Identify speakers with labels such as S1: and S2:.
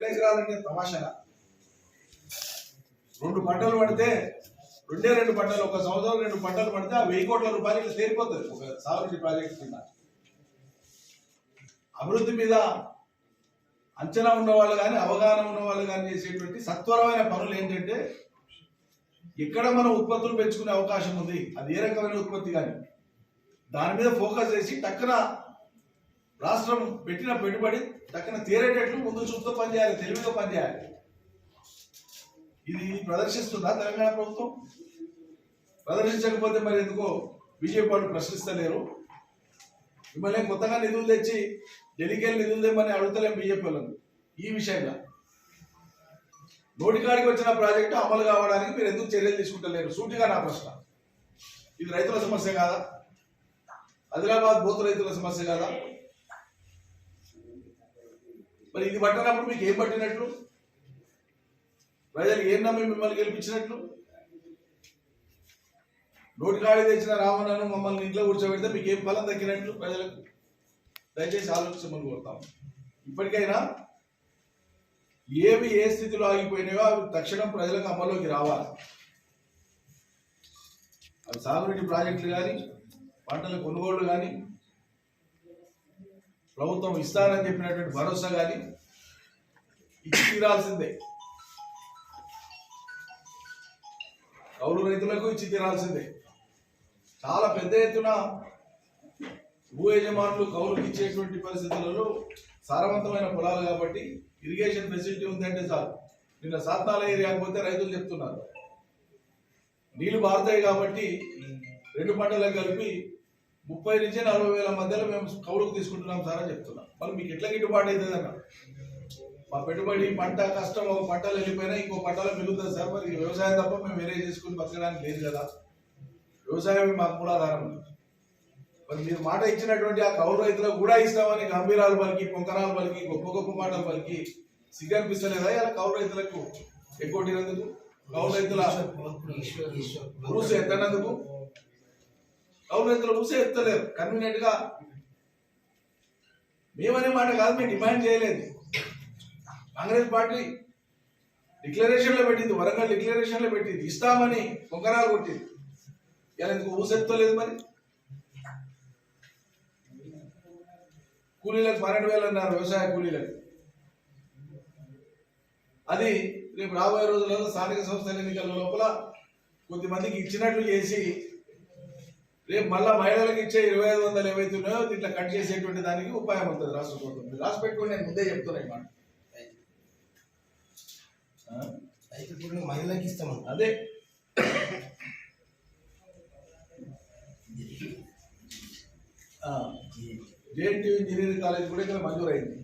S1: ఎకరాలంటే తమాషా. రెండు పంటలు పడితే రెండే రెండు పంటలు ఒక సంవత్సరం రెండు పంటలు పడితే ఆ వెయ్యి కోట్ల రూపాయలు ఇట్లా తేలిపోతుంది ఒక సాగునీటి ప్రాజెక్ట్ కింద. అభివృద్ధి మీద అంచనా ఉన్న వాళ్ళు కానీ అవగాహన ఉన్న వాళ్ళు కానీ చేసేటువంటి సత్వరమైన పనులు ఏంటంటే ఎక్కడ మనం ఉత్పత్తులు పెంచుకునే అవకాశం ఉంది అది ఏ రకమైన ఉత్పత్తి కానీ. దాని మీద ఫోకస్ చేసి టక్కున రాష్ట్రం పెట్టిన పెట్టుబడి తక్కన తీరేటట్లు ముందు చూపుతో పనిచేయాలి తెలివితో పనిచేయాలి. ఇది ప్రదర్శిస్తుందా తెలంగాణ ప్రభుత్వం? ప్రదర్శించకపోతే మరి ఎందుకో బీజేపీ వాళ్ళు ప్రశ్నిస్తలేరు. మిమ్మల్ని కొత్తగా నిధులు తెచ్చి ఢిల్లీకి నిధులు తెమ్మని అడుగుతలేం బీజేపీ వాళ్ళని. ఈ విషయంగా నోటికాడికి వచ్చిన ప్రాజెక్టు అమలు కావడానికి మీరు ఎందుకు చర్యలు తీసుకుంటలేరు? సూటిగా నా ప్రశ్న. ఇది రైతుల సమస్య కాదా? ఆదిలాబాద్ బోతు రైతుల సమస్య కాదా? మరి ఇది పట్టినప్పుడు మీకు ఏం పట్టినట్లు? ప్రజలు ఏం నమ్మి మిమ్మల్ని గెలిపించినట్లు? నోటి కాడి తెచ్చిన రావణను మమ్మల్ని ఇంట్లో కూర్చోబెడితే మీకు ఏం ఫలం దక్కినట్లు ప్రజలకు? దయచేసి ఆలోచించమని కోరుతాం ఇప్పటికైనా ఏవి ఏ స్థితిలో ఆగిపోయినాయో అవి తక్షణం ప్రజలకు అమల్లోకి రావాలి. అవి సాగునీటి ప్రాజెక్టులు కానీ పంటల కొనుగోళ్ళు కానీ ప్రభుత్వం ఇస్తానని చెప్పినటువంటి భరోసా కానీ ఇచ్చి తీరాల్సిందే. కౌలు రైతులకు ఇచ్చి తీరాల్సిందే. చాలా పెద్ద ఎత్తున భూ యజమానులు కౌలుకి ఇచ్చేటువంటి పరిస్థితులలో సారవంతమైన పొలాలు కాబట్టి ఇరిగేషన్ ఫెసిలిటీ ఉందంటే చాలు. నిన్న సాత్నాల ఏరియాకి పోతే రైతులు చెప్తున్నారు. నీళ్ళు బారుతాయి కాబట్టి రెండు పంటలకు కలిపి ముప్పై నుంచి నలభై వేల మధ్యలో మేము కౌలుకు తీసుకుంటున్నాం సార్ అని చెప్తున్నాం. మరి మీకు ఎట్లా గిట్టుబాటు అవుతుంది అన్న? మా పెట్టుబడి పంట కష్టం ఒక పంటలు వెళ్ళిపోయినా ఇంకో పంటలో మిగులుతుంది సార్. మరి వ్యవసాయం తప్ప మేము వేరే చేసుకుని బతకడానికి లేదు కదా. వ్యవసాయం మాకు మూలాధారం మరి మీరు మాట ఇచ్చినటువంటి ఆ కౌలు రైతులకు కూడా ఇస్తామని గంభీరాలు పలికి పొంకరాలు పలికి గొప్ప గొప్ప మాటలు పలికి సిగ్గనిపిస్తలేదా ఇలా కౌలు రైతులకు? ఎక్కువ కౌలు రైతుల ఎత్తనందుకు? కౌలు రైతుల ఊసే ఎత్తలేరు. కన్వీనియంట్గా మేమనే మాట కాదు మేము డిమాండ్ చేయలేదు. కాంగ్రెస్ పార్టీ డిక్లరేషన్లో పెట్టింది వరంగల్ డిక్లరేషన్లో పెట్టింది. ఇస్తామని పొంగరాలు కొట్టింది. ఇలా ఎందుకు ఊసెత్తలేదు మరి? కూలీలకు పన్నెండు వేలు అన్నారు వ్యవసాయ కూలీలకు. అది రేపు రాబోయే రోజులలో స్థానిక సంస్థల ఎన్నికల లోపల కొద్దిమందికి ఇచ్చినట్లు చేసి రేపు మళ్ళా మహిళలకు ఇచ్చే ఇరవై ఐదు వందలు ఏవైతే ఉన్నాయో దీంట్లో కట్ చేసేటువంటి దానికి ఉపాయం అవుతుంది రాష్ట్ర ప్రభుత్వం. రాసి పెట్టుకుని నేను ముందే చెప్తున్నా ఈ మాట.
S2: మహిళలకు ఇస్తాము
S1: అదే. జేఎన్టీ ఇంజనీరింగ్ కాలేజ్ కూడా ఇక్కడ మంజూరైంది.